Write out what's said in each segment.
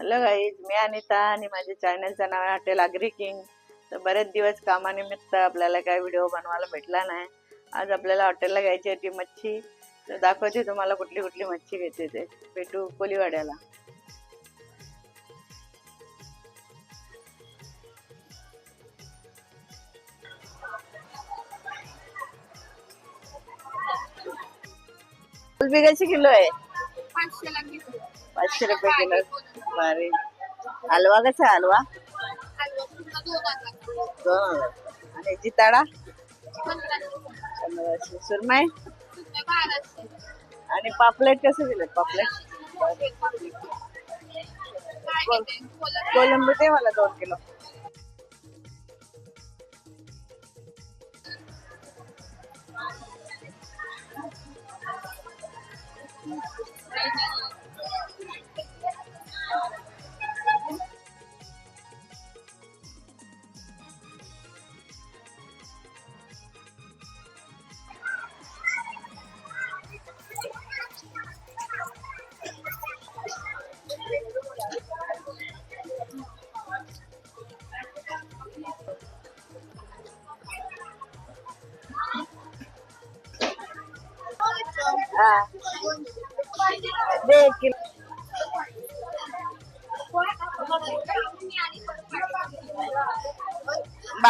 Hello guys मी अनिता आणि माझ्या चॅनलचं नाव आहे हॉटेल आग्री किंग तर बरेच दिवस कामानिमित्त आपल्याला काय व्हिडिओ बनवायला भेटला नाही. आज आपल्याला हॉटेलला घ्यायची होती मच्छी. तर दाखवते तुम्हाला कुठली कुठली मच्छी घेते ते. भेटू कोलीवाड्याला. कोलबी कशी किलो आहे. पाचशे रुपये किलो. भारी. हलवा कसा हलवा? दोन हजार. आणि जिताडा? पंधराशे. बाराशे. आणि पापलेट कसं दिलं? पापलेट? कोलंबी दे मला दोन किलो.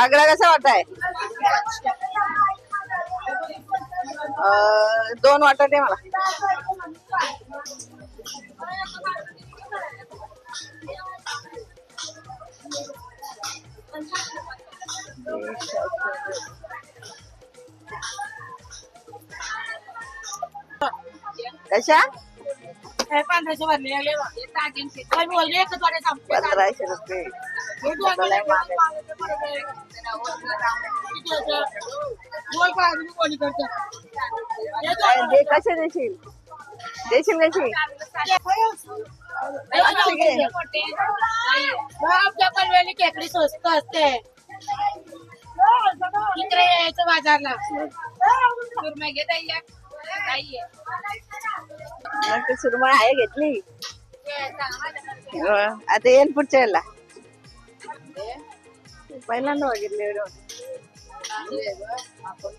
घागरा कसा वाटाय? अं, दोन वाटा दे मला. कशा? पंधराशे भरले लागले दागिनचे काय बोलले एक थोडे संपले पंधराशे रुपये मला महाग आहे. काय दे कसे देशील देशील कशी आमच्या पनवेली खेकडी स्वस्त असते इकडे यायचं बाजारला सुरमई घे ताई एक. ताई आहे. घेतली? हो, आता येईल पुढच्या वेळेला पहिल्यांदा बघितली व्हिडिओ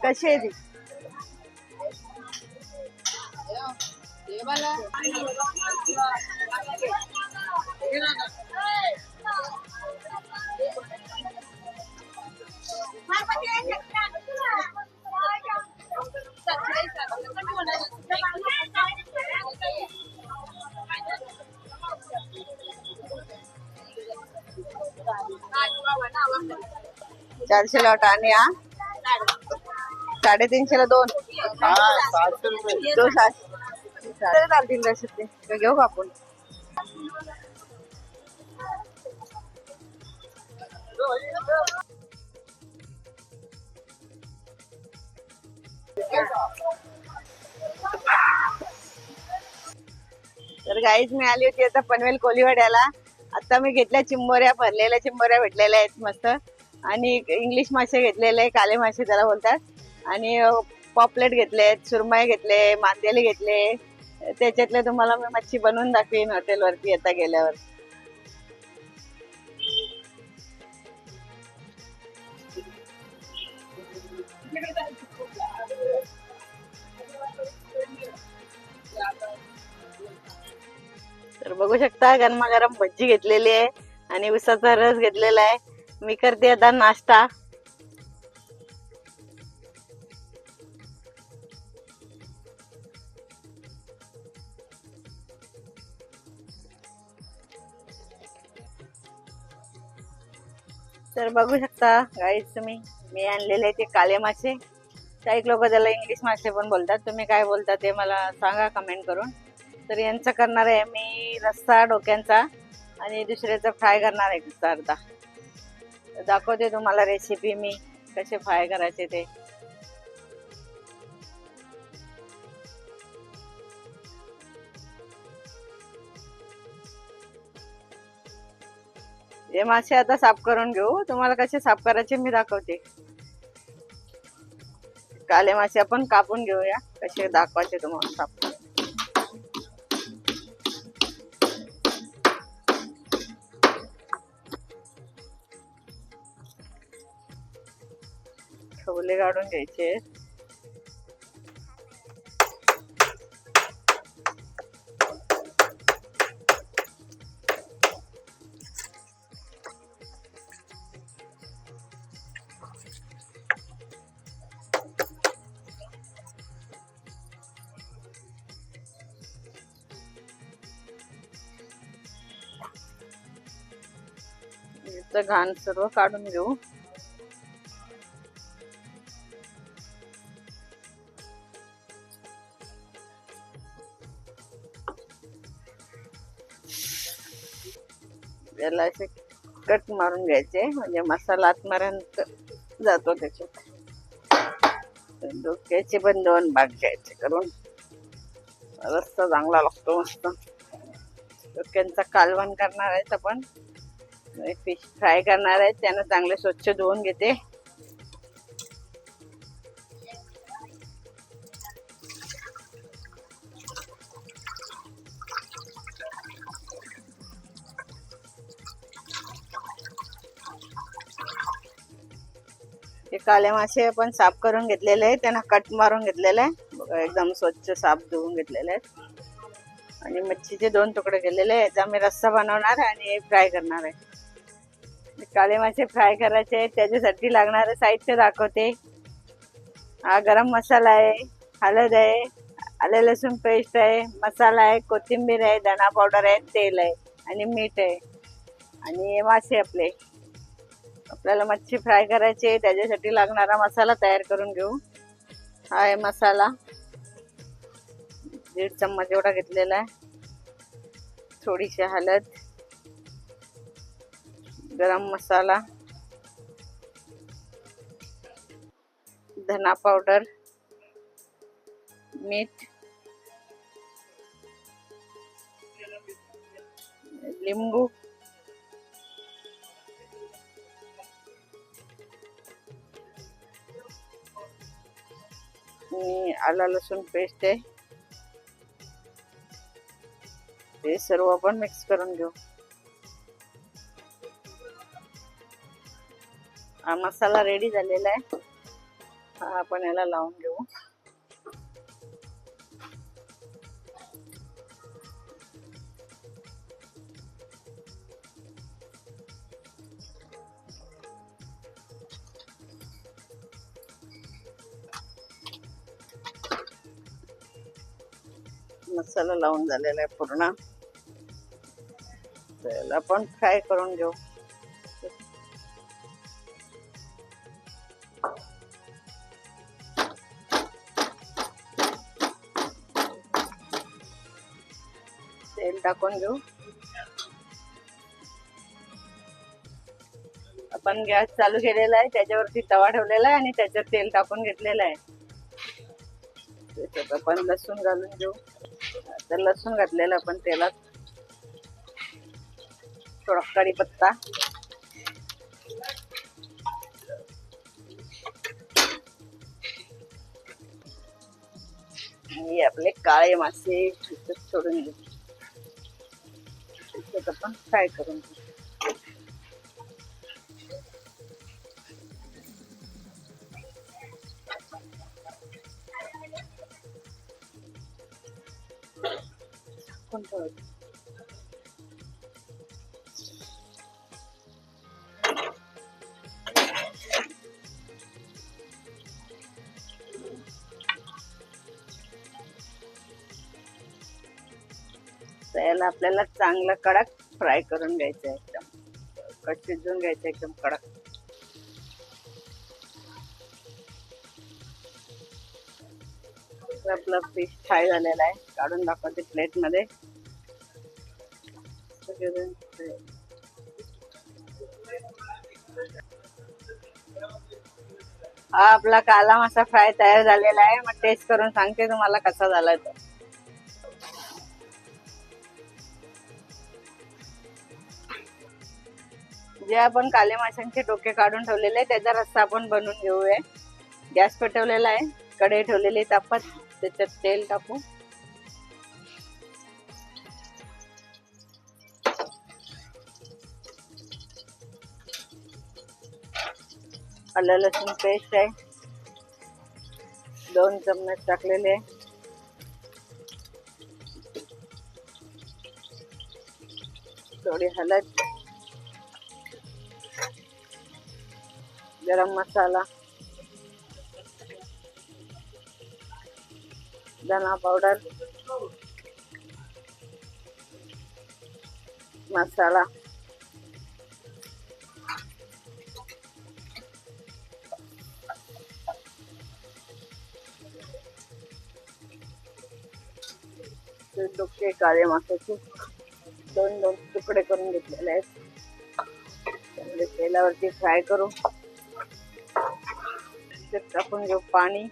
कशी आहे ती? चारशे लॉट आणि हा? साडेतीनशेला दोन. तो सातशे चालतील तसे ते. ते घेऊ का आपण? तर गाईच मी आली होती आता पनवेल कोलीवाड्याला. आता मी घेतल्या चिंबोऱ्या भरलेल्या चिंबोऱ्या भेटलेल्या आहेत मस्त. आणि इंग्लिश मासे घेतलेले काले मासे त्याला बोलतात. आणि पॉपलेट घेतले सुरमई घेतले मांदेले घेतले. त्याच्यातले तुम्हाला मी मच्छी बनवून दाखवीन हॉटेलवरती आता गेल्यावर. तर बघू शकता गरमागरम भज्जी घेतलेली आहे आणि उसाचा रस घेतलेला आहे. मी करते आता नाश्ता. तर बघू शकता गाईज तुम्ही मी आणलेले आहे ते काळे मासे. काही लोक त्याला इंग्लिश मासे पण बोलतात. तुम्ही काय बोलता ते मला सांगा कमेंट करून. तर यांचं करणार आहे मी रस्सा डोक्यांचा आणि दुसऱ्याचा फ्राय करणार आहे अर्धा दाखवते तुम्हाला रेसिपी मी कसे फ्राय करायचे ते. हे मासे आता साफ करून घेऊ. तुम्हाला कसे साफ करायचे मी दाखवते. काले मासे आपण कापून घेऊया. कसे दाखवायचे तुम्हाला साफ ओले काढून घ्यायचे घाण सर्व काढून घेऊ. त्याला असे कट मारून घ्यायचे म्हणजे मसाला आतमार्यंत जातो त्याच्यात. डोक्याचे पण दोन भाग घ्यायचे करून. रस्ता चांगला लागतो मस्त. डोक्यांचा कालवण करणार आहे आपण. फिश फ्राय करणार आहे त्यानं चांगले स्वच्छ धुवून घेते. काले मासे आपण साफ करून घेतलेले आहे त्यांना कट मारून घेतलेले आहे. बघा एकदम स्वच्छ साफ धुवून घेतलेले आहेत. आणि मच्छीचे दोन तुकडे केलेले आहेत. याचा मी रस्सा बनवणार आहे आणि फ्राय करणार आहे. काले काळे मासे फ्राय करायचे आहेत. त्याच्यासाठी लागणारं साहित्य दाखवते. हा गरम मसाला आहे हळद आहे आले लसूण पेस्ट आहे मसाला आहे कोथिंबीर आहे धना पावडर आहे तेल आहे आणि मीठ आहे. आणि मासे आपले. आपल्याला मच्छी फ्राय करायची आहे त्याच्यासाठी लागणारा मसाला तयार करून घेऊ. हा आहे मसाला. दीड चम्मच एवढा घेतलेला आहे. थोडीशी हळद. गरम मसाला. धना पावडर. मीठ. लिंबू. आणि आला लसूण पेस्ट आहे ते सर्व आपण मिक्स करून घेऊ हा मसाला रेडी झालेला आहे हा आपण याला लावून घेऊ मसाला लावून झालेला आहे पूर्ण. त्याला आपण फ्राय करून घेऊ. तेल टाकून घेऊ. आपण गॅस चालू केलेला आहे त्याच्यावरती तवा ठेवलेला आहे आणि त्याच्यात तेल टाकून घेतलेलं आहे. त्याच्यात आपण लसूण घालून घेऊ. तर लसूण घातलेलं आपण तेलात थोडा कढीपत्ता. आणि आपले काळे मासे सोडून घेऊ त्याच्यात आपण फ्राय करून घेऊ. याला आपल्याला चांगलं कडक फ्राय करून घ्यायचं आहे एकदम. कट शिजवून घ्यायचं एकदम कडक. आपलं फिश फ्राय झालेला आहे. काढून दाखवते प्लेटमध्ये. हा आपला काला मासा फ्राय तयार झालेला आहे. मग टेस्ट करून सांगते तुम्हाला कसा झाला तो. जे आपण काले माशांचे डोके काढून ठेवलेले आहे त्याचा रस्सा आपण बनवून घेऊया. गॅस पेटवलेला आहे कढई ठेवलेली तापत त्याच्यात तेल टाकू. आलं लसूण पेस्ट आहे. दोन चम्मच टाकलेले थोडी हळद. गरम मसाला धना पावडर मसाला ते डोके काळे मासाचे दोन दोन तुकडे करून घेतलेले आहेत. तेलावरती फ्राय करू. त्यात टाकून घेऊ पाणी.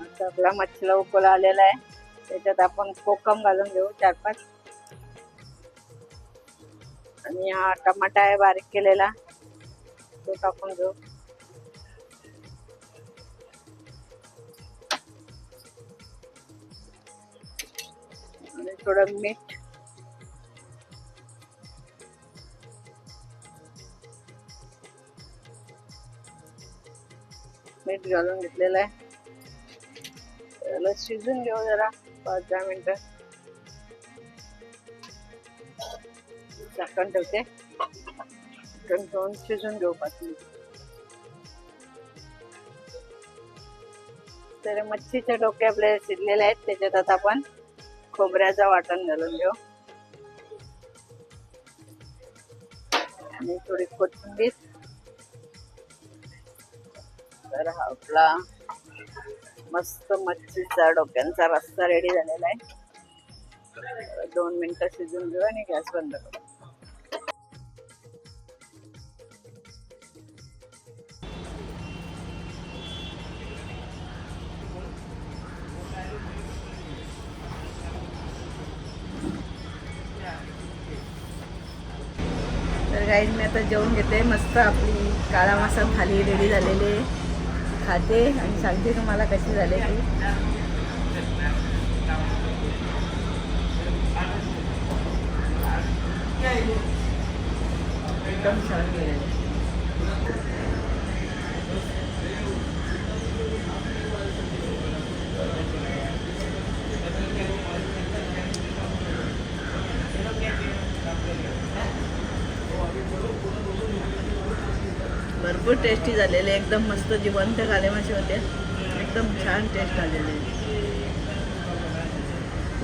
आता आपला मच्छीला उकळ आलेला आहे. त्याच्यात आपण कोकम घालून घेऊ चार पाच. आणि हा टमाटा आहे बारीक केलेला. तो टाकून घेऊ. थोडं मीठ. मीठ घालून घेतलेलं आहे. त्याला शिजून घेऊ जरा पाच दहा मिनिटं. झाकण ठेवते. झाकण ठेवून शिजून घेऊ पाच मिनिट. तर मच्छीचे डोके आपले शिजलेले आहेत त्याच्यात आता आपण खोबऱ्याचं वाटण घालून देऊ आणि थोडी कोथिंबीर. तर हा आपला मस्त मच्छीचा डोक्यांचा रस्ता रेडी झालेला आहे. दोन मिनिटं शिजून घेऊ आणि गॅस बंद करू. तर गाईज मी आता जेवून घेते. मस्त आपली काळा मासा थाली रेडी झालेली खाते आणि सांगते तुम्हाला कशी झाले ती. एकदम छान गेलेली भरपूर टेस्टी झालेले एकदम मस्त जिवंत काले मासे होते. एकदम छान टेस्ट आलेले.